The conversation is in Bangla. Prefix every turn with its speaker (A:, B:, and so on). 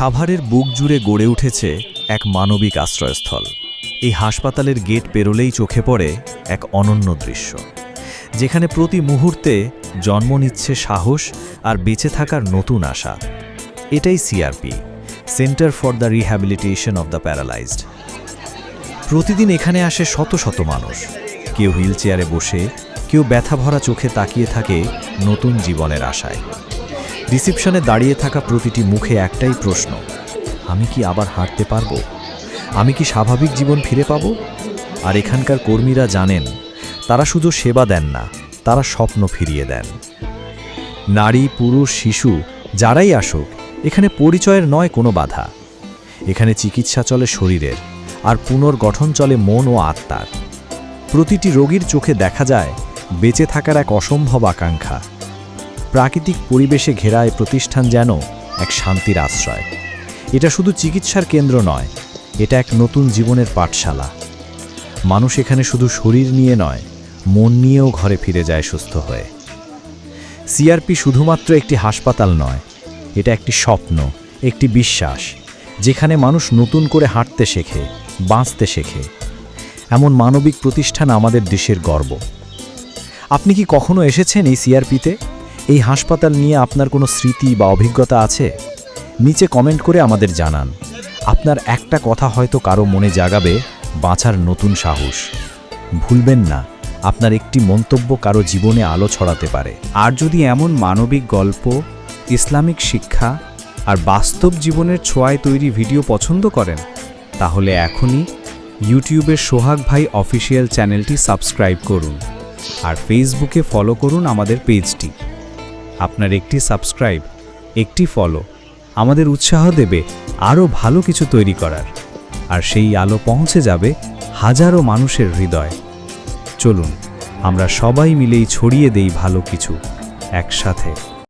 A: সাভারের বুক জুড়ে গড়ে উঠেছে এক মানবিক আশ্রয়স্থল। এই হাসপাতালের গেট পেরোলেই চোখে পড়ে এক অনন্য দৃশ্য, যেখানে প্রতি মুহূর্তে জন্ম নিচ্ছে সাহস আর বেঁচে থাকার নতুন আশা। এটাই CRP centre for the rehabilitation of the paralysed প্রতিদিন এখানে আসে শত শত মানুষ। কেউ হুইল চেয়ারে বসে, কেউ ব্যথা ভরা চোখে তাকিয়ে থাকে নতুন জীবনের আশায়। রিসিপশনে দাঁড়িয়ে থাকা প্রতিটি মুখে একটাই প্রশ্ন, আমি কি আবার হাঁটতে পারব? আমি কি স্বাভাবিক জীবন ফিরে পাব? আর এখানকার কর্মীরা জানেন, তারা শুধু সেবা দেন না, তারা স্বপ্ন ফিরিয়ে দেন। নারী, পুরুষ, শিশু, যারাই আসুক, এখানে পরিচয়ের নয় কোনো বাধা। এখানে চিকিৎসা চলে শরীরের, আর পুনর্গঠন চলে মন ও আত্মার। প্রতিটি রোগীর চোখে দেখা যায়, বেঁচে থাকার এক অসম্ভব আকাঙ্ক্ষা। প্রাকৃতিক পরিবেশে ঘেরা এই প্রতিষ্ঠান যেন এক শান্তির আশ্রয়। এটা শুধু চিকিৎসার কেন্দ্র নয়, এটা এক নতুন জীবনের পাঠশালা। মানুষ এখানে শুধু শরীর নিয়ে নয়, মন নিয়েও ঘরে ফিরে যায় সুস্থ হয়ে। সিআরপি শুধুমাত্র একটি হাসপাতাল নয়, এটা একটি স্বপ্ন, একটি বিশ্বাস, যেখানে মানুষ নতুন করে হাঁটতে শেখে, বাঁচতে শেখে। এমন মানবিক প্রতিষ্ঠান আমাদের দেশের গর্ব। আপনি কি কখনো এসেছেন এই সিআরপিতে এই হাসপাতাল নিয়ে আপনার কোনো স্মৃতি বা অভিজ্ঞতা আছে? নিচে কমেন্ট করে আমাদের জানান। আপনার একটা কথা হয়তো কারও মনে জাগাবে, বাঁচার নতুন সাহস। ভুলবেন না, আপনার একটি মন্তব্য কারও জীবনে আলো ছড়াতে পারে।
B: আর যদি এমন মানবিক গল্প, ইসলামিক শিক্ষা আর বাস্তব জীবনের ছোঁয়ায় তৈরি ভিডিও পছন্দ করেন, তাহলে এখনই ইউটিউবের সোহাগ ভাই অফিসিয়াল চ্যানেলটি সাবস্ক্রাইব করুন। আর ফেসবুকে ফলো করুন আমাদের পেজটি। আপনার একটি সাবস্ক্রাইব, একটি ফলো আমাদের উৎসাহ দেবে আরও ভালো কিছু তৈরি করার। আর সেই আলো পৌঁছে যাবে হাজারো মানুষের হৃদয়। চলুন, আমরা সবাই মিলেই ছড়িয়ে দেই ভালো কিছু একসাথে।